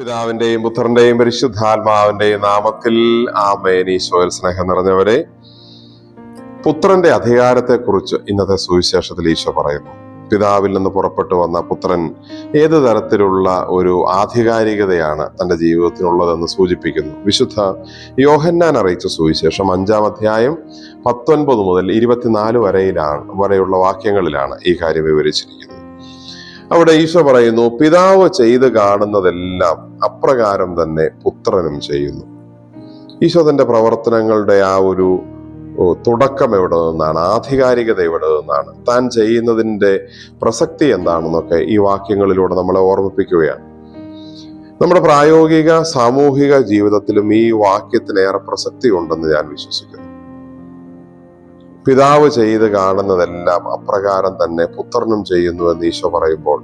പിതാവിന്റെയും പുത്രന്റെയും പരിശുദ്ധാത്മാവിന്റെയും നാമത്തിൽ ആമേൻ. ഈശോയിൽ സ്നേഹം നിറഞ്ഞവരെ പുത്രന്റെ അധികാരത്തെക്കുറിച്ച് ഇന്നത്തെ സുവിശേഷത്തിൽ ഈശോ പറയുന്നു. പിതാവിൽ നിന്ന് പുറപ്പെട്ടു വന്ന പുത്രൻ ഏത് തരത്തിലുള്ള ഒരു ആധികാരികതയാണ് തന്റെ ജീവിതത്തിനുള്ളതെന്ന് സൂചിപ്പിക്കുന്നു. വിശുദ്ധ യോഹന്നാൻ അറിയിച്ച സുവിശേഷം അഞ്ചാം അധ്യായം പത്തൊൻപത് മുതൽ ഇരുപത്തിനാല് വരെയിലാണ് വരെയുള്ള വാക്യങ്ങളിലാണ് ഈ കാര്യം വിവരിച്ചിരിക്കുന്നത്. അവിടെ ഈശോ പറയുന്നു പിതാവ് ചെയ്ത് കാണുന്നതെല്ലാം അപ്രകാരം തന്നെ പുത്രനും ചെയ്യുന്നു. ഈശോ തന്റെ പ്രവർത്തനങ്ങളുടെ ആ ഒരു തുടക്കം എവിടെ നിന്നാണ് ആധികാരികത എവിടെ നിന്നാണ് താൻ ചെയ്യുന്നതിന്റെ പ്രസക്തി എന്താണെന്നൊക്കെ ഈ വാക്യങ്ങളിലൂടെ നമ്മളെ ഓർമ്മിപ്പിക്കുകയാണ്. നമ്മുടെ പ്രായോഗിക സാമൂഹിക ജീവിതത്തിലും ഈ വാക്യത്തിന് ഏറെ പ്രസക്തി ഉണ്ടെന്ന് ഞാൻ വിശ്വസിക്കുന്നു. പിതാവ് ചെയ്ത് കാണുന്നതെല്ലാം അപ്രകാരം തന്നെ പുത്രനും ചെയ്യുന്നു എന്ന് ഈശോ പറയുമ്പോൾ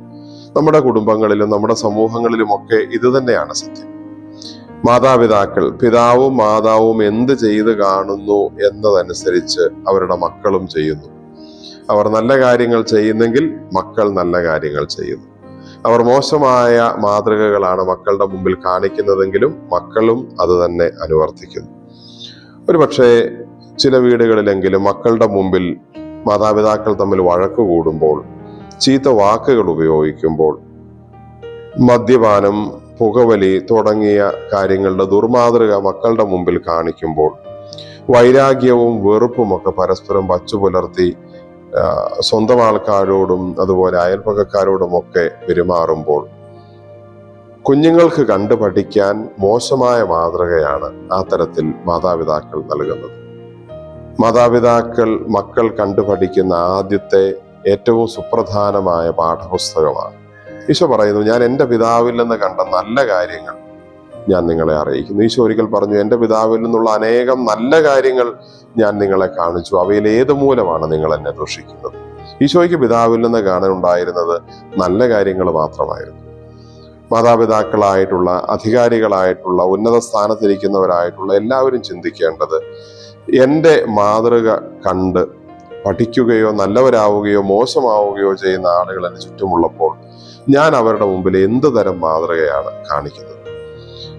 നമ്മുടെ കുടുംബങ്ങളിലും നമ്മുടെ സമൂഹങ്ങളിലുമൊക്കെ ഇത് തന്നെയാണ് സത്യം. മാതാപിതാക്കൾ പിതാവും മാതാവും എന്ത് ചെയ്ത് കാണുന്നു എന്നതനുസരിച്ച് അവരുടെ മക്കളും ചെയ്യുന്നു. അവർ നല്ല കാര്യങ്ങൾ ചെയ്യുന്നെങ്കിൽ മക്കൾ നല്ല കാര്യങ്ങൾ ചെയ്യുന്നു. അവർ മോശമായ മാതൃകകളാണ് മക്കളുടെ മുമ്പിൽ കാണിക്കുന്നതെങ്കിലും മക്കളും അത് തന്നെ അനുവർത്തിക്കുന്നു. ഒരു പക്ഷേ ചില വീടുകളിലെങ്കിലും മക്കളുടെ മുമ്പിൽ മാതാപിതാക്കൾ തമ്മിൽ വഴക്ക് കൂടുമ്പോൾ ചീത്ത വാക്കുകൾ ഉപയോഗിക്കുമ്പോൾ മദ്യപാനം പുകവലി തുടങ്ങിയ കാര്യങ്ങളുടെ ദുർമാതൃക മക്കളുടെ മുമ്പിൽ കാണിക്കുമ്പോൾ വൈരാഗ്യവും വെറുപ്പും ഒക്കെ പരസ്പരം വച്ചു പുലർത്തി സ്വന്തം ആൾക്കാരോടും അതുപോലെ അയൽപ്പക്കക്കാരോടും ഒക്കെ പെരുമാറുമ്പോൾ കുഞ്ഞുങ്ങൾക്ക് കണ്ടു പഠിക്കാൻ മോശമായ മാതൃകയാണ് ആ തരത്തിൽ മാതാപിതാക്കൾ നൽകുന്നത്. മാതാപിതാക്കൾ മക്കൾ കണ്ടുപഠിക്കുന്ന ആദ്യത്തെ ഏറ്റവും സുപ്രധാനമായ പാഠപുസ്തകമാണ്. ഈശോ പറയുന്നു ഞാൻ എന്റെ പിതാവിൽ നിന്ന് കണ്ട നല്ല കാര്യങ്ങൾ ഞാൻ നിങ്ങളെ അറിയിക്കുന്നു. ഈശോ ഒരിക്കൽ പറഞ്ഞു എന്റെ പിതാവിൽ നിന്നുള്ള അനേകം നല്ല കാര്യങ്ങൾ ഞാൻ നിങ്ങളെ കാണിച്ചു. അവയിൽ ഏത് മൂലമാണ് നിങ്ങൾ എന്നെ ദൂഷിക്കുന്നത്? ഈശോയ്ക്ക് പിതാവിൽ നിന്ന് കാണാനുണ്ടായിരുന്നത് നല്ല കാര്യങ്ങൾ മാത്രമായിരുന്നു. മാതാപിതാക്കളായിട്ടുള്ള അധികാരികളായിട്ടുള്ള ഉന്നത സ്ഥാനത്തിരിക്കുന്നവരായിട്ടുള്ള എല്ലാവരും ചിന്തിക്കേണ്ടത് എന്റെ മാതൃക കണ്ട് പഠിക്കുകയോ നല്ലവരാവുകയോ മോശമാവുകയോ ചെയ്യുന്ന ആളുകൾ എന്റെ ചുറ്റുമുള്ളപ്പോൾ ഞാൻ അവരുടെ മുമ്പിൽ എന്ത് തരം മാതൃകയാണ് കാണിക്കുന്നത്?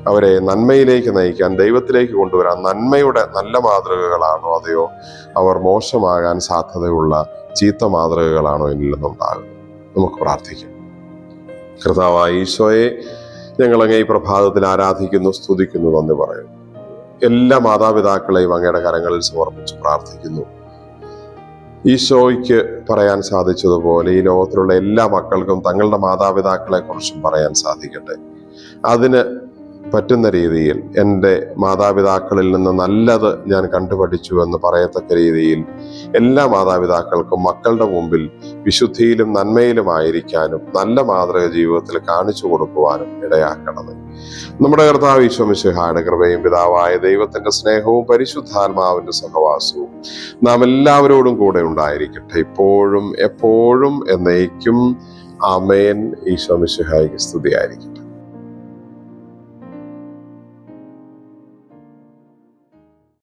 അവരെ നന്മയിലേക്ക് നയിക്കാൻ ദൈവത്തിലേക്ക് കൊണ്ടുവരാൻ നന്മയുടെ നല്ല മാതൃകകളാണോ അതെയോ? അവർ മോശമാകാൻ സാധ്യതയുള്ള ചീത്ത മാതൃകകളാണോ എന്നിൽ നിന്നുണ്ടാകുന്നത്? നമുക്ക് പ്രാർത്ഥിക്കാം. കർത്താവായ ഈശോയെ ഞങ്ങളങ്ങ് ഈ പ്രഭാതത്തിൽ ആരാധിക്കുന്നു സ്തുതിക്കുന്നു നന്ദി പറയുന്നു. എല്ലാ മാതാപിതാക്കളെയും അങ്ങയുടെ കരങ്ങളിൽ സമർപ്പിച്ച് പ്രാർത്ഥിക്കുന്നു. ഈശോയ്ക്ക് പറയാൻ സാധിച്ചതുപോലെ ഈ ലോകത്തിലുള്ള എല്ലാ മക്കൾക്കും തങ്ങളുടെ മാതാപിതാക്കളെ കുറിച്ചും പറയാൻ സാധിക്കട്ടെ. അതിന് പറ്റുന്ന രീതിയിൽ എന്റെ മാതാപിതാക്കളിൽ നിന്ന് നല്ലത് ഞാൻ കണ്ടുപഠിച്ചു എന്ന് പറയത്തക്ക രീതിയിൽ എല്ലാ മാതാപിതാക്കൾക്കും മക്കളുടെ മുമ്പിൽ വിശുദ്ധിയിലും നന്മയിലുമായിരിക്കാനും നല്ല മാതൃക ജീവിതത്തിൽ കാണിച്ചു കൊടുക്കുവാനും ഇടയാക്കണമേ. നമ്മുടെ കർത്താവ് ഈശ്വമിശിഹായുടെ കൃപയും പിതാവായ ദൈവത്തിന്റെ സ്നേഹവും പരിശുദ്ധാത്മാവിന്റെ സഹവാസവും നാം എല്ലാവരോടും കൂടെ ഉണ്ടായിരിക്കട്ടെ. ഇപ്പോഴും എപ്പോഴും എന്നേക്കും ആമേൻ. ഈശോമിശിഹായിക്ക് സ്തുതിയായിരിക്കട്ടെ.